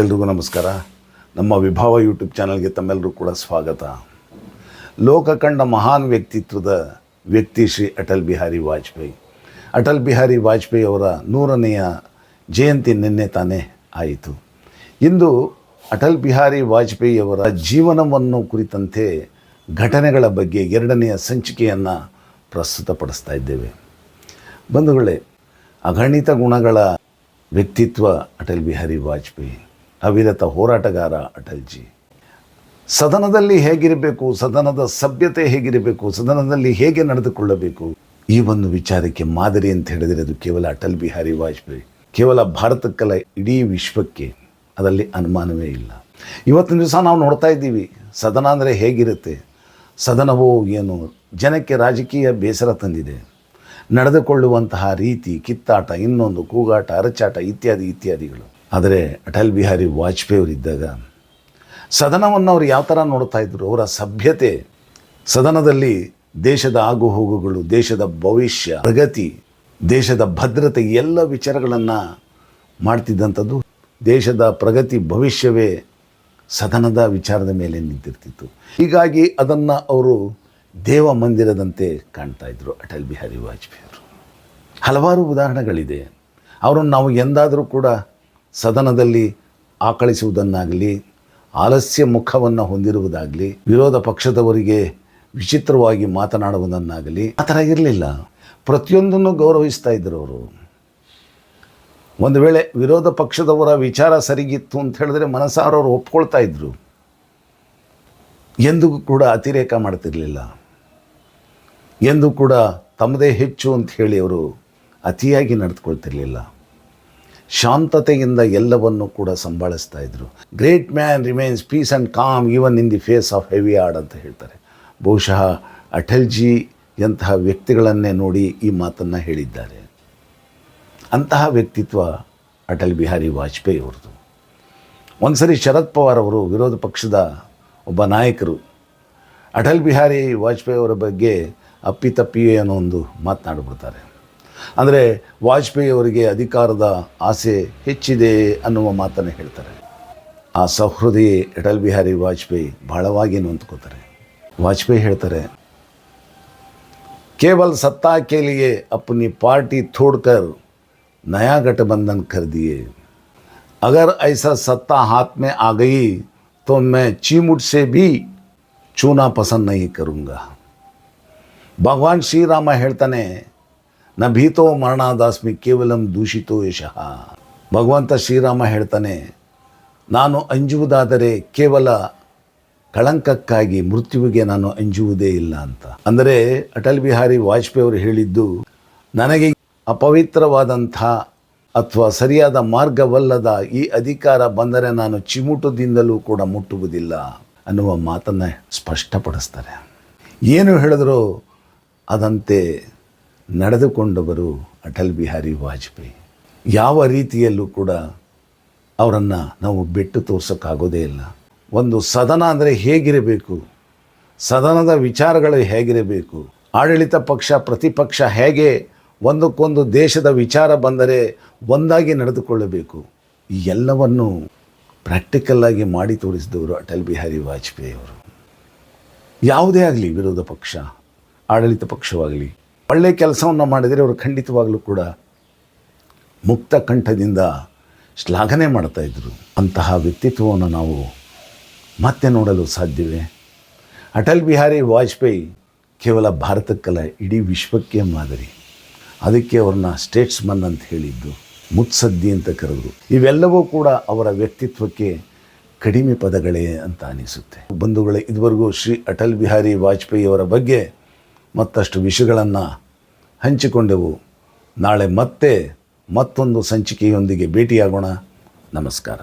ಎಲ್ರಿಗೂ ನಮಸ್ಕಾರ. ನಮ್ಮ ವಿಭಾವ ಯೂಟ್ಯೂಬ್ ಚಾನಲ್ಗೆ ತಮ್ಮೆಲ್ಲರೂ ಕೂಡ ಸ್ವಾಗತ. ಲೋಕ ಕಂಡ ಮಹಾನ್ ವ್ಯಕ್ತಿತ್ವದ ವ್ಯಕ್ತಿ ಶ್ರೀ ಅಟಲ್ ಬಿಹಾರಿ ವಾಜಪೇಯಿ. ಅಟಲ್ ಬಿಹಾರಿ ವಾಜಪೇಯಿ ಅವರ ನೂರನೆಯ ಜಯಂತಿ ನಿನ್ನೆ ತಾನೇ ಆಯಿತು. ಇಂದು ಅಟಲ್ ಬಿಹಾರಿ ವಾಜಪೇಯಿ ಅವರ ಜೀವನವನ್ನು ಕುರಿತಂತೆ ಘಟನೆಗಳ ಬಗ್ಗೆ ಎರಡನೆಯ ಸಂಚಿಕೆಯನ್ನು ಪ್ರಸ್ತುತಪಡಿಸ್ತಾ ಇದ್ದೇವೆ. ಬಂಧುಗಳೇ ಅಗಣಿತ ಗುಣಗಳ ವ್ಯಕ್ತಿತ್ವ ಅಟಲ್ ಬಿಹಾರಿ ವಾಜಪೇಯಿ. ಅವಿರತ ಹೋರಾಟಗಾರ ಅಟಲ್ಜಿ. ಸದನದಲ್ಲಿ ಹೇಗಿರಬೇಕು, ಸದನದ ಸಭ್ಯತೆ ಹೇಗಿರಬೇಕು, ಸದನದಲ್ಲಿ ಹೇಗೆ ನಡೆದುಕೊಳ್ಳಬೇಕು, ಈ ಒಂದು ವಿಚಾರಕ್ಕೆ ಮಾದರಿ ಅಂತ ಹೇಳಿದರೆ ಅದು ಕೇವಲ ಅಟಲ್ ಬಿಹಾರಿ ವಾಜಪೇಯಿ. ಕೇವಲ ಭಾರತಕ್ಕಲ್ಲ ಇಡೀ ವಿಶ್ವಕ್ಕೆ ಅದರಲ್ಲಿ ಅನುಮಾನವೇ ಇಲ್ಲ. ಇವತ್ತಿನ ದಿವಸ ನಾವು ನೋಡ್ತಾ ಇದ್ದೀವಿ, ಸದನ ಅಂದರೆ ಹೇಗಿರುತ್ತೆ, ಸದನವೋ ಏನು, ಜನಕ್ಕೆ ರಾಜಕೀಯ ಬೇಸರ ತಂದಿದೆ. ನಡೆದುಕೊಳ್ಳುವಂತಹ ರೀತಿ ಕಿತ್ತಾಟ, ಇನ್ನೊಂದು ಕೂಗಾಟ, ಅರಚಾಟ, ಇತ್ಯಾದಿ, ಇತ್ಯಾದಿಗಳು. ಆದರೆ ಅಟಲ್ ಬಿಹಾರಿ ವಾಜಪೇಯಿ ಅವರಿದ್ದಾಗ ಸದನವನ್ನು ಅವ್ರು ಯಾವ ಥರ ನೋಡ್ತಾ ಇದ್ದರು ಅವರ ಸಭ್ಯತೆ, ಸದನದಲ್ಲಿ ದೇಶದ ಆಗುಹೋಗುಗಳು ದೇಶದ ಭವಿಷ್ಯ, ಪ್ರಗತಿ, ದೇಶದ ಭದ್ರತೆ ಎಲ್ಲ ವಿಚಾರಗಳನ್ನು ಮಾಡ್ತಿದ್ದಂಥದ್ದು ದೇಶದ ಪ್ರಗತಿ, ಭವಿಷ್ಯವೇ ಸದನದ ವಿಚಾರದ ಮೇಲೆ ನಿಂತಿರ್ತಿತ್ತು. ಹೀಗಾಗಿ ಅದನ್ನು ಅವರು ದೇವ ಮಂದಿರದಂತೆ ಕಾಣ್ತಾ ಇದ್ದರು ಅಟಲ್ ಬಿಹಾರಿ ವಾಜಪೇಯಿ ಅವರು. ಹಲವಾರು ಉದಾಹರಣೆಗಳಿದೆ. ಅವರನ್ನು ನಾವು ಎಂದಾದರೂ ಕೂಡ ಸದನದಲ್ಲಿ ಆಕಳಿಸುವುದನ್ನಾಗಲಿ, ಆಲಸ್ಯ ಮುಖವನ್ನು ಹೊಂದಿರುವುದಾಗಲಿ, ವಿರೋಧ ಪಕ್ಷದವರಿಗೆ ವಿಚಿತ್ರವಾಗಿ ಮಾತನಾಡುವುದನ್ನಾಗಲಿ ಆ ಥರ ಇರಲಿಲ್ಲ. ಪ್ರತಿಯೊಂದನ್ನು ಗೌರವಿಸ್ತಾ ಇದ್ದರು ಅವರು. ಒಂದು ವೇಳೆ ವಿರೋಧ ಪಕ್ಷದವರ ವಿಚಾರ ಸರಿಗಿತ್ತು ಅಂತ ಹೇಳಿದ್ರೆ ಮನಸಾರವರು ಒಪ್ಕೊಳ್ತಾ ಇದ್ದರು ಎಂದಿಗೂ ಕೂಡ ಅತಿರೇಕ ಮಾಡ್ತಿರಲಿಲ್ಲ. ಎಂದು ಕೂಡ ತಮ್ಮದೇ ಹೆಚ್ಚು ಅಂತ ಹೇಳಿ ಅವರು ಅತಿಯಾಗಿ ನಡೆದುಕೊಳ್ತಿರ್ಲಿಲ್ಲ. ಶಾಂತತೆಯಿಂದ ಎಲ್ಲವನ್ನು ಕೂಡ ಸಂಭಾಳಿಸ್ತಾ ಇದ್ದರು great man remains peace and calm even in the face of heavy order ಅಂತ ಹೇಳ್ತಾರೆ. ಬಹುಶಃ ಅಟಲ್ಜಿ ಎಂತಹ ವ್ಯಕ್ತಿಗಳನ್ನೇ ನೋಡಿ ಈ ಮಾತನ್ನು ಹೇಳಿದ್ದಾರೆ. ಅಂತಹ ವ್ಯಕ್ತಿತ್ವ ಅಟಲ್ ಬಿಹಾರಿ ವಾಜಪೇಯಿ ಅವ್ರದ್ದು. ಒಂದು ಸರಿ ಶರದ್ ಪವಾರ್ ಅವರು ವಿರೋಧ ಪಕ್ಷದ ಒಬ್ಬ ನಾಯಕರು ಅಟಲ್ ಬಿಹಾರಿ ವಾಜಪೇಯಿ ಅವರ ಬಗ್ಗೆ ಅಪ್ಪಿತಪ್ಪಿಯೇ ಅನ್ನೋ ಒಂದು ಮಾತನಾಡಿಬಿಡ್ತಾರೆ. ಅಂದರೆ ವಾಜಪೇಯಿ ಅವರಿಗೆ ಅಧಿಕಾರದ ಆಸೆ ಹೆಚ್ಚಿದೆ ಅನ್ನುವ ಮಾತನ್ನು ಹೇಳ್ತಾರೆ ಆ ಸಹೃದಯಿ ಅಟಲ್ ಬಿಹಾರಿ ವಾಜಪೇಯಿ ಬಹಳವಾಗಿ ನೊಂದ್ಕೋತಾರೆ ವಾಜಪೇಯಿ ಹೇಳ್ತಾರೆ केवल सत्ता के लिए अपनी पार्टी तोड़कर नया गठबंधन कर दिए अगर ऐसा सत्ता हाथ में आ गई तो मैं चीमुट से भी चूना पसंद नहीं करूँगा ಭಗವಾನ್ ಶ್ರೀರಾಮ ಹೇಳ್ತಾನೆ ನ ಭೀತೋ ಮರಣಾದಾಸ್ಮಿ ಕೇವಲಂ ದೂಷಿತೋ ಯಶಃ. ಭಗವಂತ ಶ್ರೀರಾಮ ಹೇಳ್ತಾನೆ, ನಾನು ಅಂಜುವುದಾದರೆ ಕೇವಲ ಕಳಂಕಕ್ಕಾಗಿ ಮೃತ್ಯುವಿಗೆ ನಾನು ಅಂಜುವುದೇ ಇಲ್ಲ ಅಂತ. ಅಂದರೆ ಅಟಲ್ ಬಿಹಾರಿ ವಾಜಪೇಯಿ ಅವರು ಹೇಳಿದ್ದು, ನನಗೆ ಅಪವಿತ್ರವಾದಂಥ ಅಥವಾ ಸರಿಯಾದ ಮಾರ್ಗವಲ್ಲದ ಈ ಅಧಿಕಾರ ಬಂದರೆ ನಾನು ಚಿಮುಟದಿಂದಲೂ ಕೂಡ ಮುಟ್ಟುವುದಿಲ್ಲ ಅನ್ನುವ ಮಾತನ್ನು ಸ್ಪಷ್ಟಪಡಿಸ್ತಾರೆ. ಏನು ಹೇಳಿದ್ರು ಅದಂತೆ ನಡೆದುಕೊಂಡವರು ಅಟಲ್ ಬಿಹಾರಿ ವಾಜಪೇಯಿ. ಯಾವ ರೀತಿಯಲ್ಲೂ ಕೂಡ ಅವರನ್ನು ನಾವು ಬಿಟ್ಟು ತೋರ್ಸೋಕ್ಕಾಗೋದೇ ಇಲ್ಲ. ಒಂದು ಸದನ ಅಂದರೆ ಹೇಗಿರಬೇಕು? ಸದನದ ವಿಚಾರಗಳು ಹೇಗಿರಬೇಕು? ಆಡಳಿತ ಪಕ್ಷ, ಪ್ರತಿಪಕ್ಷ ಹೇಗೆ ಒಂದಕ್ಕೊಂದು ದೇಶದ ವಿಚಾರ ಬಂದರೆ ಒಂದಾಗಿ ನಡೆದುಕೊಳ್ಳಬೇಕು? ಈ ಎಲ್ಲವನ್ನು ಪ್ರಾಕ್ಟಿಕಲ್ಲಾಗಿ ಮಾಡಿ ತೋರಿಸಿದವರು ಅಟಲ್ ಬಿಹಾರಿ ವಾಜಪೇಯಿ ಅವರು. ಯಾವುದೇ ಆಗಲಿ ವಿರೋಧ ಪಕ್ಷ, ಆಡಳಿತ ಪಕ್ಷವಾಗಲಿ. ಒಳ್ಳೆಯ ಕೆಲಸವನ್ನು ಮಾಡಿದರೆ ಅವರು ಖಂಡಿತವಾಗಲೂ ಕೂಡ ಮುಕ್ತ ಕಂಠದಿಂದ ಶ್ಲಾಘನೆ ಮಾಡ್ತಾಯಿದ್ರು ಅಂತಹ ವ್ಯಕ್ತಿತ್ವವನ್ನು ನಾವು ಮತ್ತೆ ನೋಡಲು ಸಾಧ್ಯವೇ? ಅಟಲ್ ಬಿಹಾರಿ ವಾಜಪೇಯಿ ಕೇವಲ ಭಾರತಕ್ಕಲ್ಲ, ಇಡೀ ವಿಶ್ವಕ್ಕೆ ಮಾದರಿ. ಅದಕ್ಕೆ ಅವ್ರನ್ನ ಸ್ಟೇಟ್ಸ್ಮನ್ ಅಂತ ಹೇಳಿದ್ದು ಮುತ್ಸದ್ದಿ ಅಂತ ಕರೆದ್ರು. ಇವೆಲ್ಲವೂ ಕೂಡ ಅವರ ವ್ಯಕ್ತಿತ್ವಕ್ಕೆ ಕಡಿಮೆ ಪದಗಳೇ ಅಂತ ಅನಿಸುತ್ತೆ. ಬಂಧುಗಳೇ, ಇದುವರೆಗೂ ಶ್ರೀ ಅಟಲ್ ಬಿಹಾರಿ ವಾಜಪೇಯಿ ಅವರ ಬಗ್ಗೆ ಮತ್ತಷ್ಟು ವಿಷಯಗಳನ್ನು ಹಂಚಿಕೊಂಡೆವು. ನಾಳೆ ಮತ್ತೆ ಮತ್ತೊಂದು ಸಂಚಿಕೆಯೊಂದಿಗೆ ಭೇಟಿಯಾಗೋಣ. ನಮಸ್ಕಾರ.